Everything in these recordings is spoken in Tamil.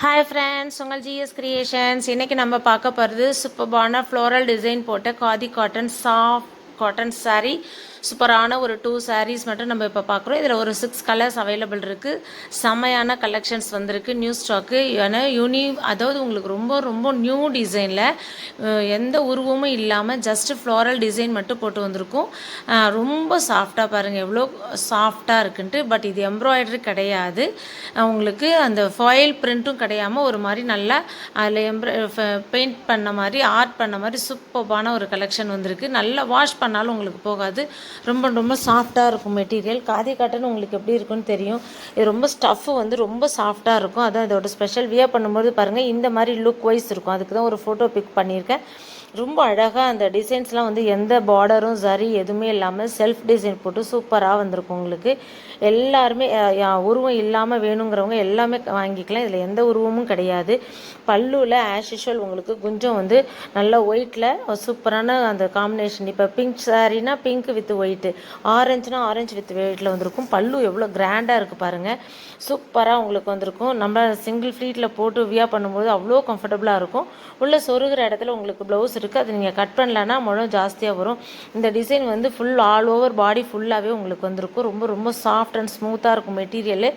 ஹாய் ஃப்ரெண்ட்ஸ் உங்கள் ஜிஎஸ் கிரியேஷன்ஸ் இன்றைக்கி நம்ம பார்க்க போகிறது சூப்பர்பான ஃப்ளோரல் டிசைன் போட்ட khadi cotton soft cotton sari சூப்பரான ஒரு டூ சாரீஸ் மட்டும் நம்ம இப்போ பார்க்குறோம் இதில் ஒரு சிக்ஸ் கலர்ஸ் அவைலபிள் இருக்குது செம்மையான கலெக்ஷன்ஸ் வந்திருக்கு. நியூ ஸ்டாக்கு ஏன்னா யூனி அதாவது உங்களுக்கு ரொம்ப ரொம்ப நியூ டிசைனில் எந்த உருவமும் இல்லாமல் ஜஸ்ட் ஃப்ளோரல் டிசைன் மட்டும் போட்டு வந்திருக்கும். ரொம்ப சாஃப்டாக பாருங்கள் எவ்வளோ சாஃப்டாக இருக்குன்ட்டு பட் இது எம்ப்ராய்டரி கிடையாது. உங்களுக்கு அந்த ஃபாயில் பிரிண்ட்டும் கிடையாமல் ஒரு மாதிரி நல்லா அதில் எம்ப்ரா பெயிண்ட் பண்ண மாதிரி ஆர்ட் பண்ண மாதிரி சூப்பர்பான ஒரு கலெக்ஷன் வந்திருக்கு. நல்லா வாஷ் பண்ண பண்ணாலும் உங்களுக்கு போகாது. ரொம்ப ரொம்ப சாஃப்டாக இருக்கும் மெட்டீரியல் காதி காட்டன் உங்களுக்கு எப்படி இருக்குன்னு தெரியும். இது ரொம்ப ஸ்டஃப்பு வந்து ரொம்ப சாஃப்டாக இருக்கும். அதான் இதோட ஸ்பெஷல் வியர் பண்ணும்போது பாருங்கள் இந்த மாதிரி லுக் வைஸ் இருக்கும். அதுக்கு தான் ஒரு ஃபோட்டோ பிக் பண்ணியிருக்கேன். ரொம்ப அழகாக அந்த டிசைன்ஸ்லாம் வந்து எந்த பார்டரும் சரி எதுவுமே இல்லாமல் செல்ஃப் டிசைன் போட்டு சூப்பராக வந்திருக்கும் உங்களுக்கு. எல்லாருமே உருவம் இல்லாமல் வேணுங்கிறவங்க எல்லாமே வாங்கிக்கலாம். இதில் எந்த உருவமும் கிடையாது. பல்லுவில் ஆஸ் யூஷுவல் உங்களுக்கு கொஞ்சம் வந்து நல்ல ஒயிட்டில் சூப்பரான அந்த காம்பினேஷன் இப்போ பிங்க் சாரீனா பிங்க் வித் ஒயிட்டு ஆரஞ்சுனா ஆரஞ்சு வித் ஒயிட்டில் வந்திருக்கும். பல்லு எவ்வளோ கிராண்டாக இருக்குது பாருங்கள் சூப்பராக உங்களுக்கு வந்திருக்கும். நம்ம சிங்கிள் ஃப்ளீட்டில் போட்டு வியா பண்ணும்போது அவ்வளோ கம்ஃபர்டபுளாக இருக்கும். உள்ளே சொருகிற இடத்துல உங்களுக்கு ப்ளவுஸ் இருக்குது அது நீங்கள் கட் பண்ணலன்னா முழம் ஜாஸ்தியாக வரும். இந்த டிசைன் வந்து ஃபுல் ஆல் ஓவர் பாடி ஃபுல்லாகவே உங்களுக்கு வந்திருக்கும். ரொம்ப ரொம்ப சாஃப்ட் அண்ட் ஸ்மூத்தாக இருக்கும் மெட்டீரியல்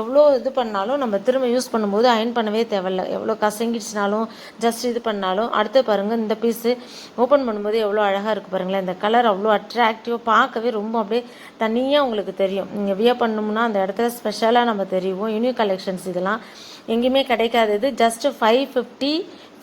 எவ்வளோ இது பண்ணாலும் நம்ம திரும்ப யூஸ் பண்ணும்போது அயன் பண்ணவே தேவையில்ல. எவ்வளோ கசங்கிடுச்சினாலும் ஜஸ்ட் இது பண்ணாலும். அடுத்து பாருங்கள் இந்த பீஸு ஓப்பன் பண்ணும்போது எவ்வளோ அழகாக இருக்குது பாருங்களேன். இந்த கலர் அவ்வளோ அட்ராக்டிவாக பார்க்கவே ரொம்ப அப்படியே தனியாக உங்களுக்கு தெரியும். நீங்கள் வியா பண்ணோம்னா அந்த இடத்துல ஸ்பெஷலாக நம்ம தெரியும் யூனிக் கலெக்ஷன்ஸ் இதெல்லாம் எங்கேயுமே கிடைக்காதது. Just five fifty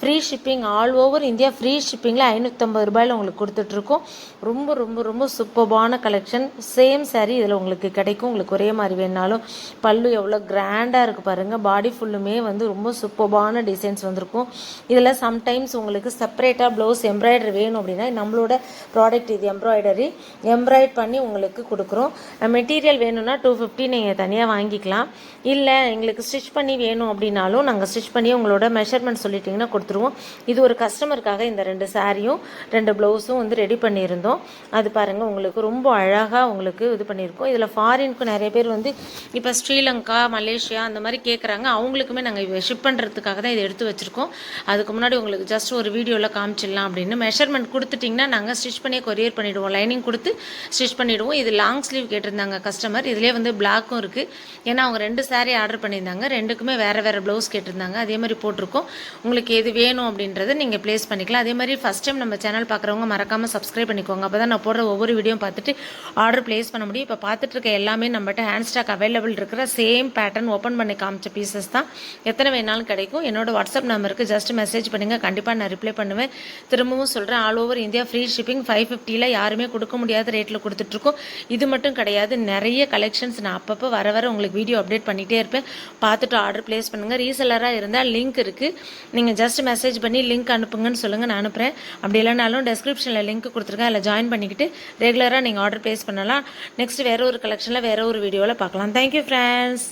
free shipping all over India free ஷிப்பிங்கில் ஐநூற்றம்பது ரூபாயில் உங்களுக்கு கொடுத்துட்ருக்கோம். ரொம்ப ரொம்ப ரொம்ப சூப்பர்பான கலெக்ஷன் சேம் saree இதில் உங்களுக்கு கிடைக்கும். உங்களுக்கு ஒரே மாதிரி வேணாலும் பல்லு எவ்வளோ கிராண்டாக இருக்குது பாருங்கள் பாடி ஃபுல்லுமே வந்து ரொம்ப சூப்பர்பான டிசைன்ஸ் வந்திருக்கும். இதில் சம்டைம்ஸ் உங்களுக்கு செப்பரேட்டாக ப்ளவுஸ் எம்ப்ராய்டரி வேணும் அப்படின்னா நம்மளோட ப்ராடக்ட் இது எம்ப்ராய்டரி எம்ப்ராய்ட் பண்ணி உங்களுக்கு கொடுக்குறோம். மெட்டீரியல் வேணும்னா டூ ஃபிஃப்டி நீங்கள் தனியாக வாங்கிக்கலாம். இல்லை எங்களுக்கு ஸ்டிச் பண்ணி வேணும் அப்படின்னாலும் நாங்கள் ஸ்டிச் பண்ணி உங்களோட மெஷர்மெண்ட் சொல்லிட்டிங்கன்னா கொடுத்துருவோம். இது ஒரு கஸ்டமருக்காக இந்த ரெண்டு சாரியும் ரெண்டு ப்ளவுஸும் வந்து ரெடி பண்ணியிருந்தோம். அது பாருங்கள் உங்களுக்கு ரொம்ப அழகாக உங்களுக்கு இது பண்ணியிருக்கோம். இதில் ஃபாரினுக்கு நிறைய பேர் வந்து இப்போ ஸ்ரீலங்கா மலேசியா அந்த மாதிரி கேட்குறாங்க அவங்களுக்குமே நாங்கள் ஷிப் பண்ணுறதுக்காக தான் இதை எடுத்து வச்சுருக்கோம். அதுக்கு முன்னாடி உங்களுக்கு ஜஸ்ட் ஒரு வீடியோவில் காமிச்சிடலாம் அப்படின்னு மெஷர்மெண்ட் கொடுத்துட்டிங்கன்னா நாங்கள் ஸ்டிச் பண்ணி கொரியர் பண்ணிவிடுவோம் லைனிங் கொடுத்து ஸ்டிச் பண்ணிவிடுவோம் இது லாங் ஸ்லீவ் கேட்டிருந்தாங்க கஸ்டமர் இதிலே வந்து பிளாக்கும் இருக்குது ஏன்னா அவங்க ரெண்டு சாரீ ஆர்டர் பண்ணியிருந்தாங்க. ரெண்டுக்குமே வேறு வேறு ப்ளவுஸ் கேட்டிருந்தாங்க. அதே மாதிரி போட்டிருக்கோம். உங்களுக்கு எது வேணும் அப்படின்றத நீங்கள் ப்ளேஸ் பண்ணிக்கலாம். அதே மாதிரி ஃபஸ்ட் டைம் நம்ம சேனல் பார்க்குறவங்க மறக்காமல் சப்ஸ்கிரைப் பண்ணிக்கோங்க. அப்போ தான் நான் போடுற ஒவ்வொரு வீடியோ பார்த்துட்டு ஆர்டர் ப்ளேஸ் பண்ண முடியும். இப்போ பார்த்துட்டு இருக்க எல்லாமே நம்மகிட்ட ஹேண்ட் ஸ்டாக் அவைலபிள் இருக்கிற சேம் பேட்டர்ன் ஓப்பன் பண்ணி காமிச்ச பீசஸ் தான் எத்தனை வேணாலும் கிடைக்கும். என்னோட வாட்ஸ்அப் நம்பருக்கு ஜஸ்ட் மெசேஜ் பண்ணுங்கள் கண்டிப்பாக நான் ரிப்ளை பண்ணுவேன். திரும்பவும் சொல்கிறேன் all over India free shipping five ஃபிஃப்டியில் யாருமே கொடுக்க முடியாத ரேட்டில் கொடுத்துட்ருக்கோம் இது மட்டும் கிடையாது. நிறைய கலெக்ஷன்ஸ் நான் அப்பப்போ வர வர உங்களுக்கு வீடியோ அப்டேட் பண்ணிகிட்டே இருப்பேன். பார்த்துட்டு ஆர்டர் ப்ளேஸ் பண்ணுங்கள் ரீசெல்லராக இருந்தால் லிங்க் இருக்குது நீங்கள் ஜஸ்ட் மெசேஜ் பண்ணி லிங்க் அனுப்புங்கன்னு சொல்லுங்கள் நான் அனுப்புகிறேன் அப்படி இல்லைனாலும் டெஸ்கிரிப்ஷனில் லிங்க் கொடுத்துருக்கேன் அதில் ஜாயின் பண்ணிக்கிட்டு ரெகுலராக நீங்கள் ஆர்டர் ப்ளேஸ் பண்ணலாம். நெக்ஸ்ட் வேறு ஒரு கலெக்ஷனில் வேறு ஒரு வீடியோவில் பார்க்கலாம். Thank you friends